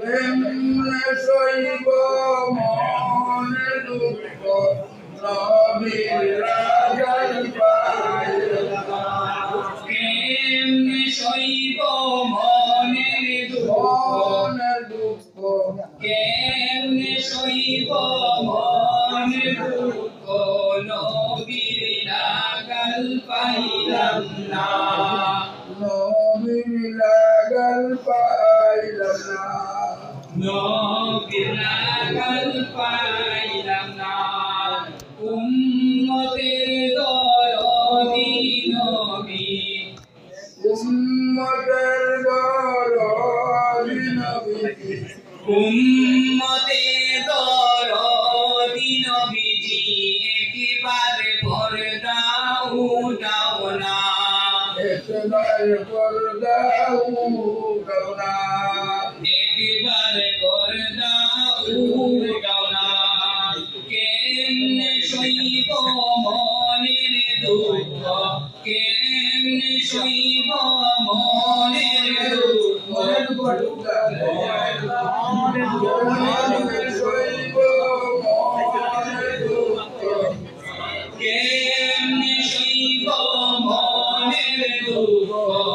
কেমনে সইব মনের দুঃখ, নবীর পাইলাম কেমনে সইব মনের দুঃখ কেমনে সইব মনের দুঃখ, নবীর পাইলাম না। নবীর লাগাল পাইলাম না। নবী উম্মতের দরদি নবীজি একেবারে পর্দা উঠাও না কেমনে সইব মনের দুঃখ কেমনে সইব মনের দুঃখ মনের দুঃখ দুঃখ